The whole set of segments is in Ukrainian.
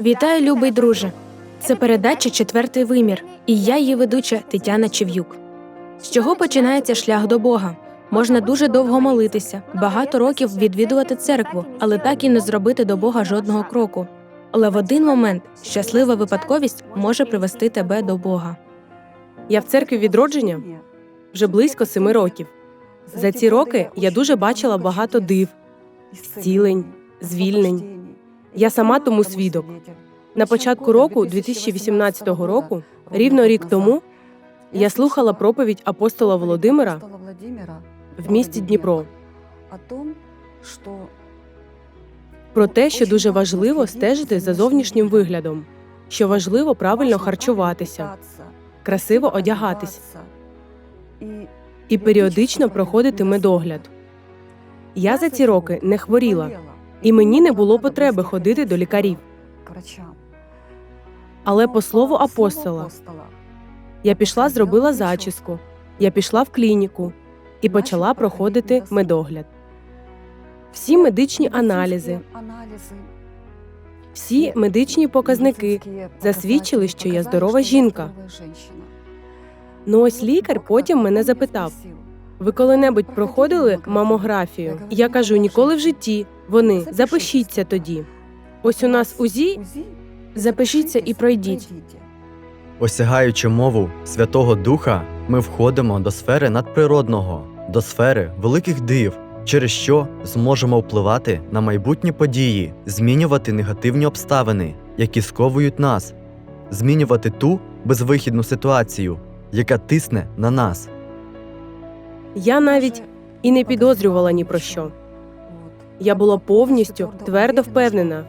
Вітаю, любий друже! Це передача Четвертий вимір, і я її ведуча Тетяна Чев'юк. З чого починається шлях до Бога? Можна дуже довго молитися, багато років відвідувати церкву, але так і не зробити до Бога жодного кроку. Але в один момент щаслива випадковість може привести тебе до Бога. Я в церкві відродження вже близько семи років. За ці роки я дуже бачила багато див, зцілень, звільнень. Я сама тому свідок. На початку року, 2018 року, рівно рік тому, я слухала проповідь апостола Володимира в місті Дніпро про те, що дуже важливо стежити за зовнішнім виглядом, що важливо правильно харчуватися, красиво одягатись і періодично проходити медогляд. Я за ці роки не хворіла, і мені не було потреби ходити до лікарів. Але по слову апостола, я пішла, зробила зачіску, я пішла в клініку і почала проходити медогляд. Всі медичні аналізи, всі медичні показники засвідчили, що я здорова жінка. Ну ось лікар потім мене запитав: ви коли-небудь проходили мамографію? Я кажу, ніколи в житті. Вони запишіться тоді. Ось у нас УЗІ, запишіться і пройдіть. Осягаючи мову Святого Духа, ми входимо до сфери надприродного, до сфери великих див, через що зможемо впливати на майбутні події, змінювати негативні обставини, які сковують нас, змінювати ту безвихідну ситуацію, яка тисне на нас. Я навіть і не підозрювала ні про що. Я була повністю твердо впевнена,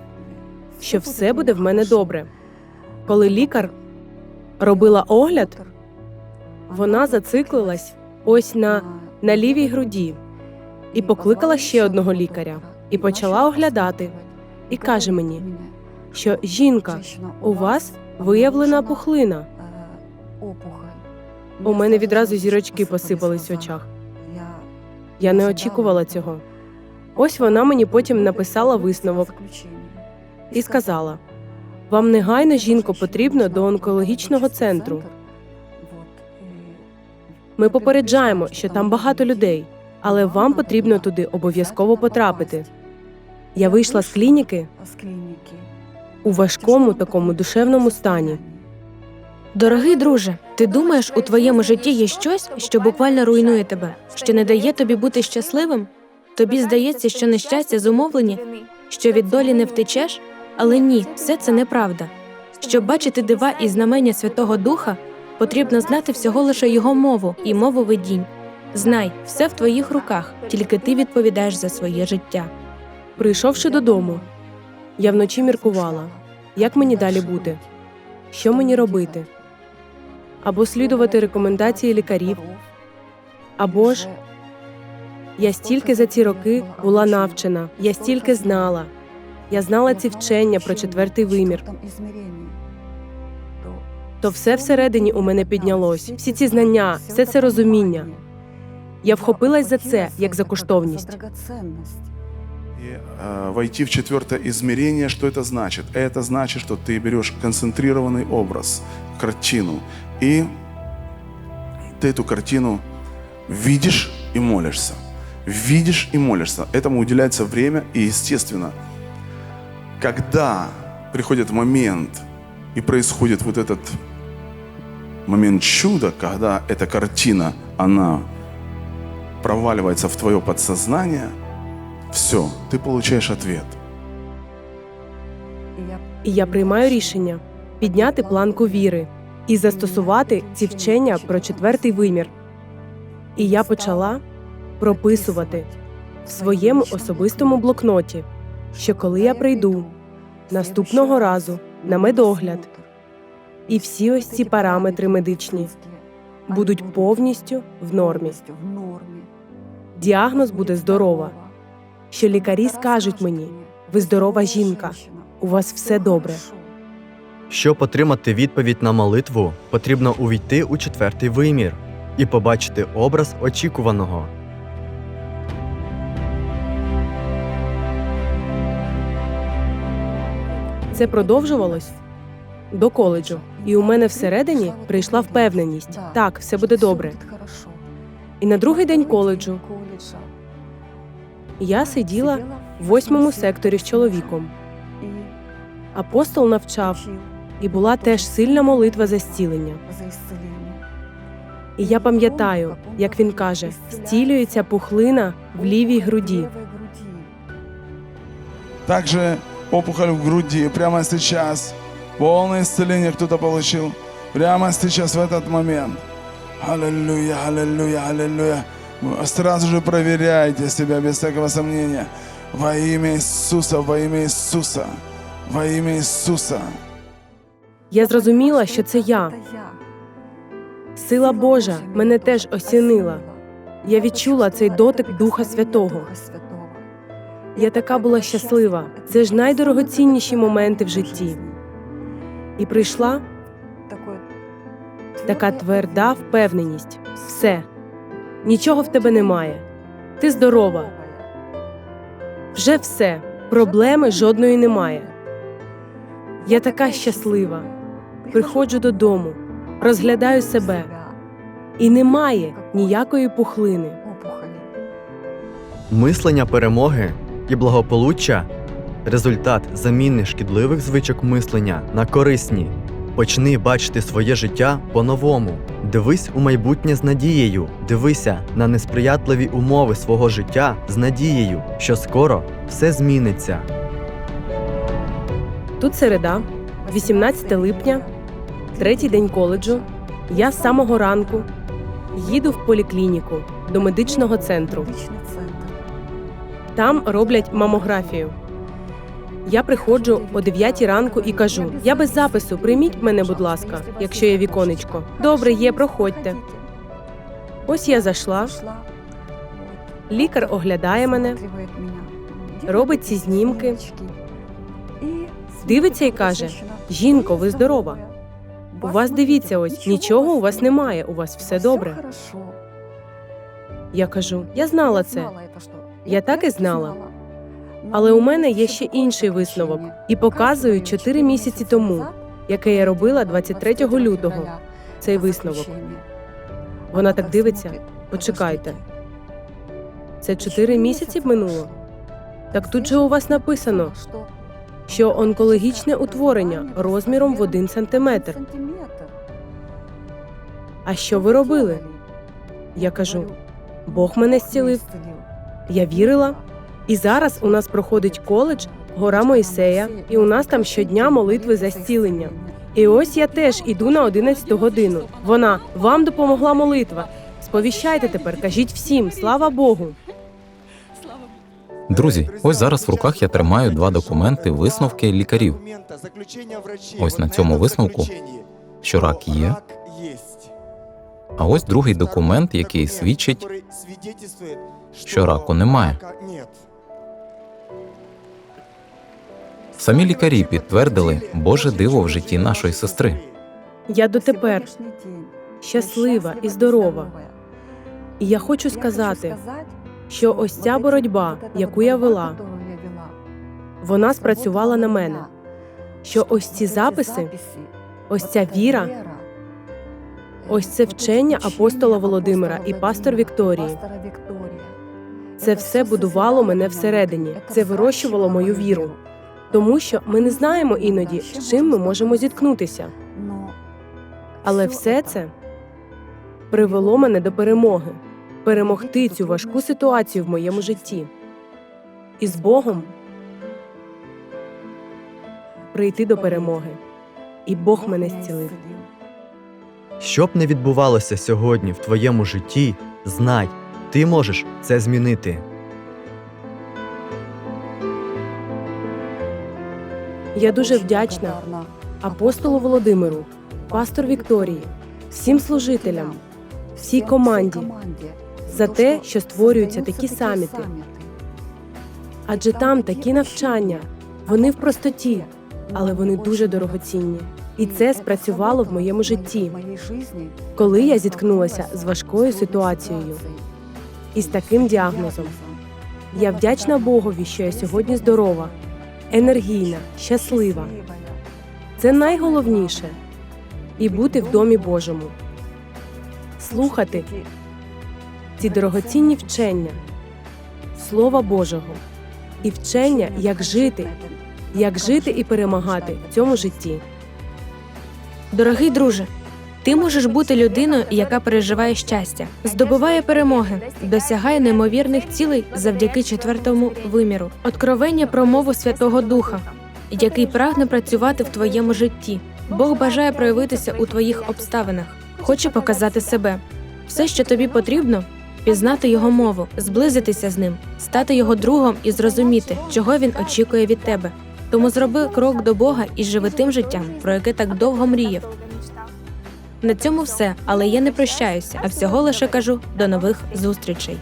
що все буде в мене добре. Коли лікар робила огляд, вона зациклилась ось на, на лівій груді і покликала ще одного лікаря і почала оглядати. І каже мені, що жінка, у вас виявлена пухлина. У мене відразу зірочки посипались в очах. Я не очікувала цього. Ось вона мені потім написала висновок і сказала: вам негайно жінко потрібно до онкологічного центру. Ми попереджаємо, що там багато людей, але вам потрібно туди обов'язково потрапити. Я вийшла з клініки у важкому такому душевному стані. Дорогий друже, ти думаєш, у твоєму житті є щось, що буквально руйнує тебе, що не дає тобі бути щасливим? Тобі здається, що нещастя зумовлені, що від долі не втечеш? Але ні, все це неправда. Щоб бачити дива і знамення Святого Духа, потрібно знати всього лише його мову і мову видінь. Знай, все в твоїх руках, тільки ти відповідаєш за своє життя. Прийшовши додому, я вночі міркувала, як мені далі бути, що мені робити, або слідувати рекомендації лікарів, або ж я стільки за ці роки була навчена, я стільки знала. Я знала ці вчення про четвертий вимір. То все всередині у мене піднялось, всі ці знання, все це розуміння. Я вхопилась за це як за коштовність. И, э, войти в четвертое измерение, что это значит? Это значит, что ты берешь концентрированный образ, картину, и ты эту картину видишь и молишься. Видишь и молишься. Этому уделяется время, и естественно, когда приходит момент и происходит вот этот момент чуда, когда эта картина, она проваливается в твое подсознание, все, ты получаешь ответ. І я приймаю рішення підняти планку віри і застосувати ці вчення про четвертий вимір. І я почала прописувати в своєму особистому блокноті, що коли я прийду наступного разу на медогляд, і всі ось ці параметри медичні будуть повністю в нормі. Діагноз буде здорова. Що лікарі скажуть мені, ви здорова жінка, у вас все добре. Щоб отримати відповідь на молитву, потрібно увійти у четвертий вимір і побачити образ очікуваного. Це продовжувалось до коледжу. І у мене всередині прийшла впевненість. Так, все буде добре. І на другий день коледжу я сиділа в восьмому секторі з чоловіком. Апостол навчав, і була теж сильна молитва за зцілення. І я пам'ятаю, як він каже: зцілюється пухлина в лівій груді. Также опухоль в груди прямо сейчас. Полное исцеление кто-то получил. Прямо сейчас, в этот момент. Аллилуйя, аллилуйя, аллилуйя. Сразу же проверяйте себя без всякого сомнения. Во имя Иисуса, во имя Иисуса, во имя Иисуса. Я зрозуміла, що це я. Сила Божа мене теж осінила. Я відчула цей дотик Духа Святого. Я така була щаслива. Це ж найдорогоцінніші моменти в житті. І прийшла така тверда впевненість. Все, нічого в тебе немає. Ти здорова. Вже все. Проблеми жодної немає. Я така щаслива. Приходжу додому, розглядаю себе, і немає ніякої пухлини. Мислення перемоги і благополуччя результат заміни шкідливих звичок мислення на корисні. Почни бачити своє життя по-новому. Дивись у майбутнє з надією. Дивися на несприятливі умови свого життя з надією, що скоро все зміниться. Тут середа, 18 липня, третій день коледжу. Я з самого ранку їду в поліклініку до медичного центру. Там роблять мамографію. Я приходжу о 9 ранку і кажу: я без запису, прийміть мене, будь ласка, якщо є віконечко. Добре, є, проходьте. Ось я зайшла, лікар оглядає мене, робить ці знімки, дивиться і каже: Жінко, ви здорова. У вас дивіться, ось нічого у вас немає, у вас все добре. Я кажу, я знала це. Я так і знала. Але у мене є ще інший висновок і показую 4 місяці тому, яке я робила 23 лютого. Цей висновок. Вона так дивиться. Почекайте. Це 4 місяці минуло. Так тут же у вас написано, що онкологічне утворення розміром в 1 сантиметр. А що ви робили? Я кажу, Бог мене зцілив. Я вірила. І зараз у нас проходить коледж Гора Моїсея, і у нас там щодня молитви за зцілення. І ось я теж іду на 11 годину. Вона вам допомогла молитва. Сповіщайте тепер, кажіть всім, слава Богу. Друзі, ось зараз в руках я тримаю два документи, висновки лікарів, Ось на цьому висновку, що рак є. А ось другий документ, який свідчить, що раку немає. Самі лікарі підтвердили Боже диво в житті нашої сестри. Я дотепер щаслива і здорова. І я хочу сказати, що ось ця боротьба, яку я вела, вона спрацювала на мене. Що ось ці записи, ось ця віра, ось це вчення апостола Володимира і пастор Вікторії. Це все будувало мене всередині. Це вирощувало мою віру. Тому що ми не знаємо іноді, з чим ми можемо зіткнутися. Але все це привело мене до перемоги, перемогти цю важку ситуацію в моєму житті. І з Богом прийти до перемоги. І Бог мене зцілив. Що б не відбувалося сьогодні в твоєму житті, знай, ти можеш це змінити. Я дуже вдячна апостолу Володимиру, пастор Вікторії, всім служителям, всій команді за те, що створюються такі саміти. Адже там такі навчання, вони в простоті, але вони дуже дорогоцінні. І це спрацювало в моєму житті, коли я зіткнулася з важкою ситуацією і з таким діагнозом. Я вдячна Богові, що я сьогодні здорова, енергійна, щаслива. Це найголовніше і бути в домі Божому, слухати ці дорогоцінні вчення, Слова Божого і вчення, як жити, як жити і перемагати в цьому житті. Дорогий друже, ти можеш бути людиною, яка переживає щастя, здобуває перемоги, досягає неймовірних цілей завдяки четвертому виміру, откровення про мову Святого Духа, який прагне працювати в твоєму житті. Бог бажає проявитися у твоїх обставинах, хоче показати себе. Все, що тобі потрібно, пізнати його мову, зблизитися з ним, стати його другом і зрозуміти, чого він очікує від тебе. Тому зроби крок до Бога і живи тим життям, про яке так довго мріяв. На цьому все, але я не прощаюся, а всього лише кажу до нових зустрічей.